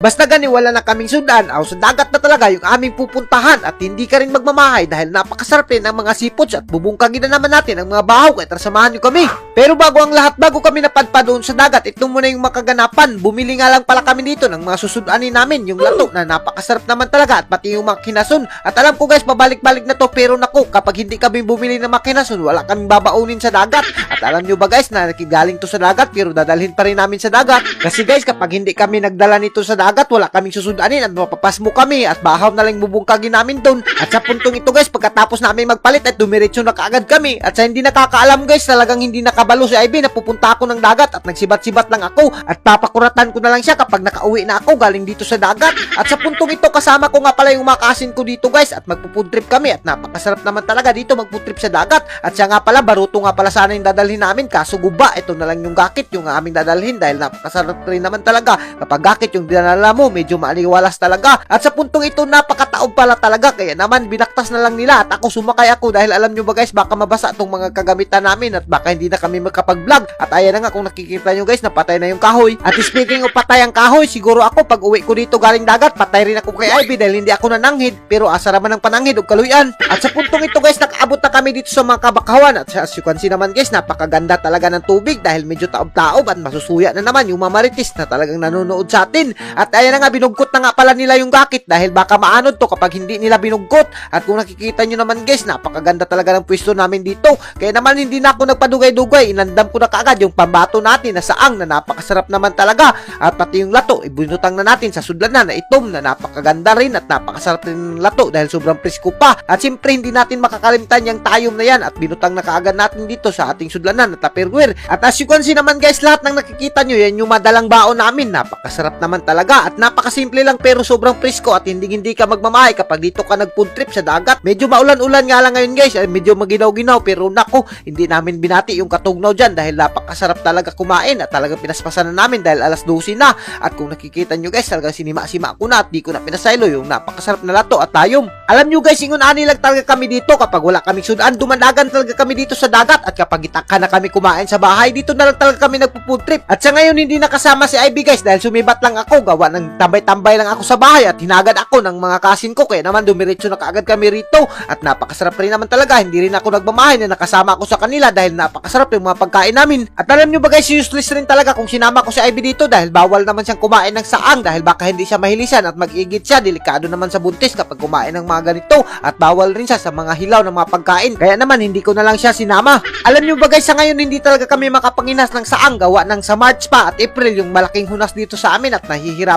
Basta gani wala na kaming sundan o sa dagat na talaga yung aming pupuntahan at hindi ka rin magmamahay dahil napakasarap rin ang mga seafoods at bubungkagin na naman natin ang mga bahaw kaya tara samahan nyo kami. Pero bago ang lahat, bago kami napadpa doon sa dagat, ito muna yung makaganapan. Bumili nga lang pala kami dito ng mga susudanin namin, yung lato na napakasarap naman talaga at pati yung mga kinason. At alam ko guys, pabalik-balik na to pero naku, kapag hindi kami bumili ng mga kinason, wala kaming babaunin sa dagat. At alam nyo ba guys, na nakigaling to sa dagat pero dadalhin pa rin namin sa dagat. Kasi guys, kapag hindi kami nagdala nito sa dagat, wala kaming susudanin at mapapasmo kami at bahaw na lang bubungkagin namin doon. At sa puntong ito guys, pagkatapos namin magpalit at dumiretso na kaagad kami. At sa hindi nakakaalam guys, talagang hindi nakabalo si Ivy na pupunta ako ng dagat at nagsibat-sibat lang ako at papakuratan ko na lang siya kapag nakauwi na ako galing dito sa dagat. At sa puntong ito, kasama ko nga pala yung mga ko dito guys at magpufood trip kami at napakasarap naman talaga dito magfood trip sa dagat. At siya nga pala, baruto nga pala sana yung dadalhin namin kaso guba, ito na lang yung gakit yung aming dadalhin dahil napakasarap rin naman talaga. Kapag gakit yung dinala mo, medyo maaliwalas talaga. At sa puntong ito, napakataob pala talaga. Kaya naman, binaktas na lang nila at ako sumakay ako dahil alam nyo ba guys, baka mabasa itong mga kagamitan namin at baka hindi na kami makapag-vlog. At ayan na nga kung nakikita nyo guys, napatay na yung kahoy. At speaking of patay ang kahoy, siguro ako pag uwi ko dito galing dagat, patay rin ako kay Ivy dahil hindi ako nananghid. Pero asa naman ng pananghid o kaluyan. At sa puntong ito guys, nakaabot na kami dito sa mga kabakawan. At as you can see naman guys, napakaganda talaga ng tubig dahil medyo taob-taob at masusuya na naman yung mamaritis na talagang nanonood sa atin. At ayan na nga, binugkot na nga pala nila yung gakit dahil baka maanod to kapag hindi nila binugkot. At kung nakikita nyo naman guys, napakaganda talaga ng pwesto namin dito. Kaya naman hindi na ako nagpadugay-dugay. Inandam ko na kaagad yung pambato natin na saang na napakasarap naman talaga. At pati yung lato, ibunutang na natin sa sudlanan na itom na napakaganda rin at napakasarap rin ng lato dahil sobrang presko pa. At siyempre hindi natin makakalimutan yung tayom na yan at binutang na kaagad natin dito sa ating sudlanan at tupperware. At as you can see naman guys, lahat ng nakikita nyo, yan yung madalang baon namin. Napakasarap naman talaga at napakasimple lang pero sobrang presko at hindi hindi ka magmamahay kapag dito ka nag-food trip sa dagat. Medyo maulan-ulan nga lang ngayon guys, ay medyo maginaw-ginaw pero nako, hindi namin binati yung katugnaw dyan dahil napakasarap talaga kumain at talagang pinaspasan na namin dahil alas 12 na. At kung nakikita nyo guys, talagang sinima-sima ko na at di ko na pinasaylo yung napakasarap na lato at tayom. Alam nyo guys, ingon ani lang talaga kami dito kapag wala kaming sudan, dumanagan talaga kami dito sa dagat at kapag itaka na kami kumain sa bahay, dito na lang talaga kami nagpo-food trip. At sa ngayon hindi nakasama si Ivy guys dahil sumibat lang ako, gawa ng tambay-tambay lang ako sa bahay at hinagad ako ng mga kasin ko kaya naman dumiretso na kaagad kami rito at napakasarap rin naman talaga. Hindi rin ako nagmamahay na nakasama ako sa kanila dahil napakasarap yung mga pagkain namin. At alam nyo ba guys, useless rin talaga kung sinama ko si Ivy dito dahil bawal naman siyang kumain ng saang dahil baka hindi siya mahilisan at mag-igit siya. Delikado naman sa buntis kapag kumain ng mga ganito at bawal rin siya sa mga hilaw ng mga pagkain. Kaya naman hindi ko na lang siya sinama. Alam nyo ba guys, sa ngayon hindi talaga kami makapanginas ng saang gawa ng sa March pa at April yung malaking hunas dito sa amin at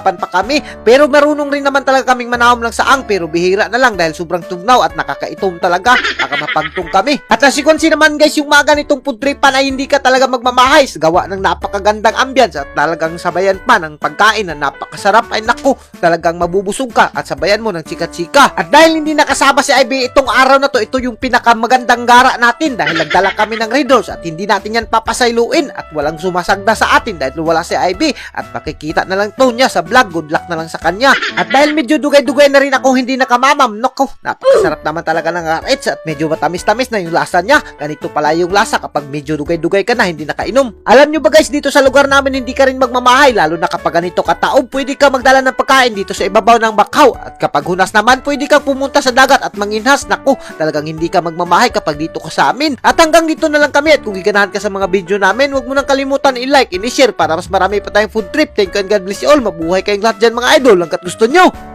nahihirapan pa kami. Pero marunong rin naman talaga kaming manahom ng saang pero bihira na lang dahil sobrang tugnaw at nakakaitom talaga. Baka mapagtong kami. At see naman guys, yung mga ganitong food tripan ay hindi ka talaga magmamahay sa gawa ng napakagandang ambience at talagang sabayan pa ng pagkain na napakasarap ay naku, talagang mabubusog ka at sabayan mo ng chika-chika. At dahil hindi nakasama si Ivy itong araw na to, ito yung pinakamagandang gara natin dahil nagdala kami ng Red Horse at hindi natin yan papasayluin at walang sumasagda sa atin dahil wala si Ivy at makikita na lang to niya sa vlog, good luck na lang sa kanya. At dahil medyo dugay-dugay na rin ako hindi nakamamam, nako, napakasarap naman talaga ng Reds at medyo matamis-tamis na yung lasa niya. Ganito pala yung lasa kapag medyo dugay-dugay ka na hindi nakainom. Alam nyo ba guys, dito sa lugar namin hindi ka rin magmamahay lalo na kapag ganito kataob, pwede ka magdala ng pagkain dito sa ibabaw ng bakaw at kapag hunas naman, pwede ka pumunta sa dagat at manginhas. Nako, talagang hindi ka magmamahay kapag dito ka sa amin. At hanggang dito na lang kami at kung giganahan ka sa mga video namin, huwag mo nang kalimutan i-like, i-share para mas marami pa tayong food trip. Thank you and God bless you all. Mabuhay kayong lahat dyan mga idol hanggat gusto nyo.